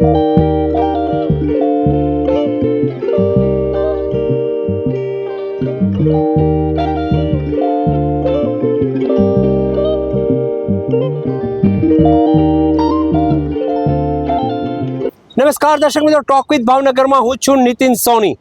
નમસ્કાર દર્શક મિત્રો ટોક વિથ ભાવનગરમાં હું છું નીતિન સોની.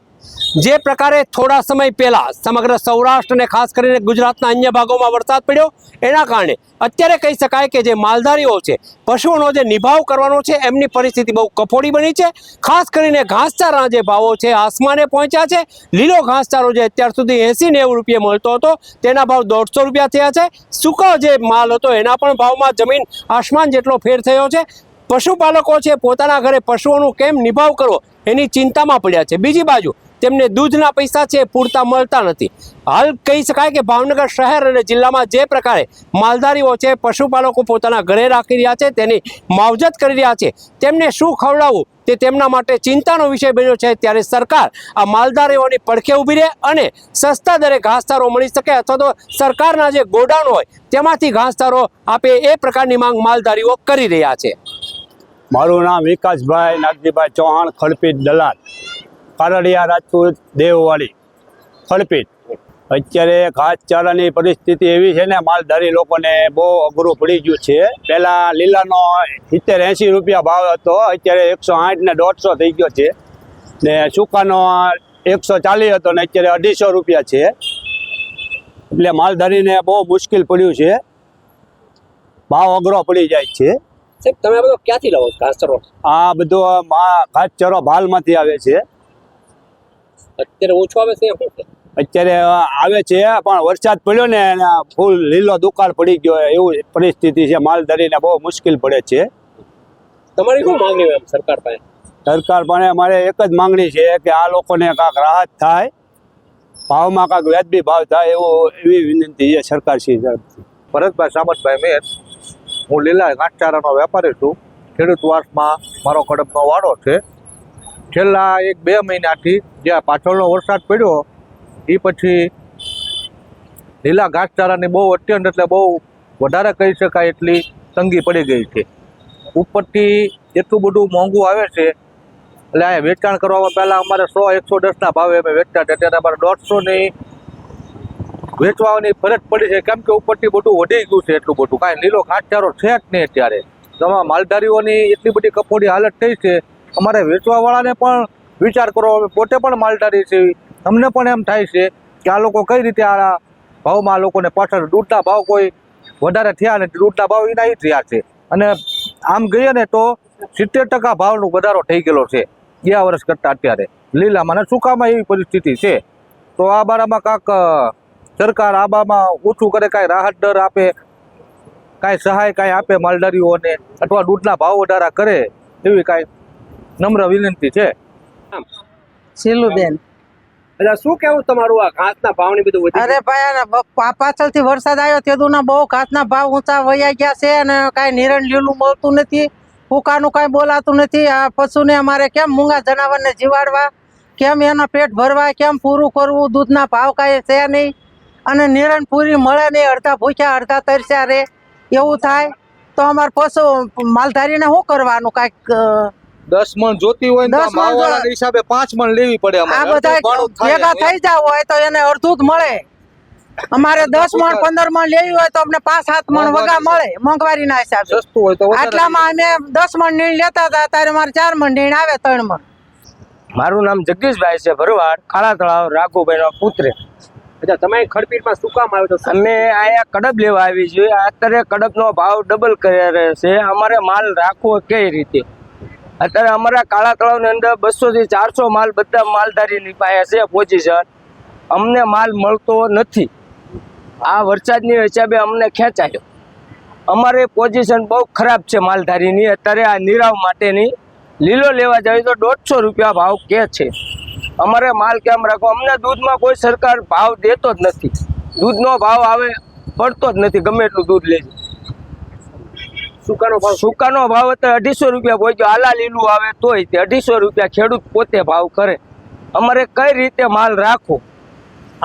જે પ્રકારે થોડા સમય પહેલાં સમગ્ર સૌરાષ્ટ્ર અને ખાસ કરીને ગુજરાતના અન્ય ભાગોમાં વરસાદ પડ્યો, એના કારણે અત્યારે કહી શકાય કે જે માલધારીઓ છે, પશુઓનો જે નિભાવ કરવાનો છે, એમની પરિસ્થિતિ બહુ કફોડી બની છે. ખાસ કરીને ઘાસચારાના જે ભાવો છે, આસમાને પહોંચ્યા છે. લીલો ઘાસચારો જે અત્યાર સુધી એંસી નેવું રૂપિયા મળતો હતો, તેના ભાવ દોઢસો રૂપિયા થયા છે. સૂકો જે માલ હતો, એના પણ ભાવમાં જમીન આસમાન જેટલો ફેર થયો છે. પશુપાલકો છે, પોતાના ઘરે પશુઓનું કેમ નિભાવ કરવો, એની ચિંતામાં પડ્યા છે. બીજી બાજુ તેમને દૂધના પૈસા છે, પૂરતા મળતા નથી. હાલ કહી શકાય કે ભાવનગર શહેર અને જિલ્લામાં જે પ્રકારે માલધારીઓ છે, પશુપાલકો પોતાના ઘરે રાખી રહ્યા છે, તેની માવજત કરી રહ્યા છે, તેમને શું ખવડાવવું તે તેમના માટે ચિંતાનો વિષય બન્યો છે. ત્યારે સરકાર આ માલધારીઓની પડખે ઊભી રહે અને સસ્તા દરે ઘાસચારો મળી શકે અથવા તો સરકારના જે ગોડાઉન હોય, તેમાંથી ઘાસચારો આપે એ પ્રકારની માંગ માલધારીઓ કરી રહ્યા છે. મારું નામ વિકાસભાઈ નાગજીભાઈ ચૌહાણ, ખડપી દલાલ. કારડિયા રાજપૂત દેવવાળી ખડપીટ અત્યારે ઘાસચારાની પરિસ્થિતિ એવી છે ને માલધારી લોકોને બહુ અઘરું પડી ગયું છે. પહેલાં લીલાનો સિત્તેર એંસી રૂપિયા ભાવ હતો અત્યારે એકસો આઠ ને દોઢસો થઈ ગયો છે. ને સૂકાનો એકસો ચાલીસ હતો ને અત્યારે અઢીસો રૂપિયા છે. એટલે માલધારીને બહુ મુશ્કેલ પડ્યું છે. ભાવ અઘરો પડી જાય છે. સાહેબ તમે બધો ક્યાંથી લાવો ઘાસચારો? આ બધો મા- ઘાસચારો ભાલમાંથી આવે છે. અત્યારે ઓછો આવે છે શું છે? અત્યારે આવે છે પણ વરસાદ પડ્યો ને અને ફૂલ લીલો દુકાળ પડી ગયો એવું પરિસ્થિતિ છે માલધારીને બહુ મુશ્કેલ પડે છે. તમારી શું માંગણી હોય એમ સરકાર પાસે? સરકાર પણ મારે એક જ માંગણી છે કે આ લોકોને કાંક રાહત થાય ભાવમાં કાંક વ્યાજબી ભાવ થાય એવો એવી વિનંતી છે સરકાર શ્રી તરફથી. ભરતભાઈ સામતભાઈ મેર હું લીલા ઘાસચારાનો વેપારી છું ખેડૂત વાસમાં મારો કડપનો વાડો છે. છેલ્લા એક બે મહિનાથી જ્યાં પાછળનો વરસાદ પડ્યો એ પછી લીલા ઘાસચારાની બહુ અત્યંત એટલે બહુ વધારે કહી શકાય એટલી તંગી પડી ગઈ છે. ઉપરથી એટલું બધું મોંઘું આવે છે, એટલે અહીંયા વેચાણ કરવામાં પહેલાં અમારે સો, એકસો દસના ભાવે અમે વેચતા હતા ત્યારે અમારે દોઢસોની વેચવાની ફરજ પડી છે, કેમ કે ઉપરથી બધું વધી ગયું છે એટલું બધું. કાંઈ લીલો ઘાસચારો છે જ નહીં અત્યારે. તમારા માલધારીઓની એટલી બધી કફોડી હાલત થઈ છે અમારે વેચવાવાળાને પણ વિચાર કરો, અમે પોતે પણ માલધારી છે અમને પણ એમ થાય છે કે આ લોકો કઈ રીતે આ ભાવમાં આ લોકોને પાછળ દૂધના ભાવ કોઈ વધારે થયા ને દૂધના ભાવ એના થયા છે. અને આમ ગઈએ ને તો સિત્તેર ટકા ભાવનો વધારો થઈ ગયેલો છે ગયા વર્ષ કરતાં અત્યારે. લીલામાં અને સૂકામાં એવી પરિસ્થિતિ છે. તો આ બારામાં કાંક સરકાર આ બામાં ઓછું કરે, કાંઈ રાહત દર આપે, કાંઈ સહાય કાંઈ આપે માલધારીઓને, અથવા દૂધના ભાવ વધારા કરે, એવી કાંઈ નમ્ર વિનંતી છે. શીલુબેન. એટલે શું કેવું તમારું આ ઘાસના ભાવની બધું વધી અરે ભાઈ પાછળથી વરસાદ આવ્યો તેદુના બહુ ઘાસના ભાવ ઊંચા વયા ગયા છે અને કાંઈ નિરણ લીલું મળતું નથી ફૂકાનું કાંઈ બોલાતું નથી. આ પશુને અમારે કેમ મૂંગા જનાવરને જીવાડવા? કેમ એના પેટ ભરવા? કેમ પૂરું કરવું? દૂધના ભાવ કાંઈ છે નહીં. અને નિરણ પૂરી મળે નહીં અડધા ભૂખ્યા અડધા તરસ્યા રે. એવું થાય. તો અમારે પશુ માલધારીને શું કરવાનું? કાંઈક દસ મણ જોતી હોય દસ મણ હિસાબે પાંચ મણ લેવી પડે આ બધા અડધું ભેગા થઈ જાવ હોય તો એને અડધું જ મળે. અમારે દસ મણ પંદર મણ લેવી હોય તો અમને પાંચ સાત મણ વગા મળે મોંઘવારીના હિસાબે. સસ્તું હોય તો આટલામાં અમે દસ મણ નીણ લેતા હતા ત્યારે મારે ચાર મણ નીણ આવે ત્રણ મણ. મારું નામ જગદીશભાઈ છે ભરવાડ કાળા તળાવ રાઘુભાઈનો પુત્ર. અચ્છા તમે ખડપીટમાં શું કામ આવ્યો તો અમે અહીંયા કડબ લેવા આવી છીએ. અત્યારે કડબનો ભાવ ડબલ કરે છે. અમારે માલ રાખવો કઈ રીતે? અત્યારે અમારા કાળા તળાવની અંદર બસો થી ચારસો માલ બધા માલધારીની પાસે છે પોઝિશન અમને માલ મળતો નથી. આ વરસાદની હિસાબે અમને ખેંચાયો. અમારે પોઝિશન બહુ ખરાબ છે માલધારીની. અત્યારે આ નીરાવ માટેની લીલો લેવા જાય તો દોઢસો રૂપિયા ભાવ કે છે. અમારે માલ કેમ રાખો અમને દૂધમાં કોઈ સરકાર ભાવ દેતો જ નથી. દૂધનો ભાવ આવે, પડતો જ નથી. ગમે એટલું દૂધ લેજો. સુકાનો ભાવ સુકાનો ભાવ અત્યારે અઢીસો રૂપિયા પહોંચ્યો. આલા લીલું આવે તોય તે અઢીસો રૂપિયા ખેડૂત પોતે ભાવ કરે. અમારે કઈ રીતે માલ રાખવો?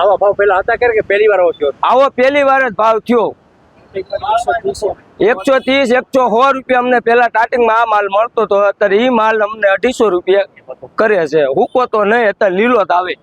આવા ભાવ પેલા હતા કે પહેલી વાર થયો? આવો પહેલી વાર જ ભાવ થયો. એકસો ત્રીસ એકસો સો રૂપિયા અમને પેલા સ્ટાર્ટિંગમાં આ માલ મળતો હતો અત્યારે એ માલ અમને અઢીસો રૂપિયા કરે છે. હુકો તો નહીં અત્યારે લીલો જ આવે.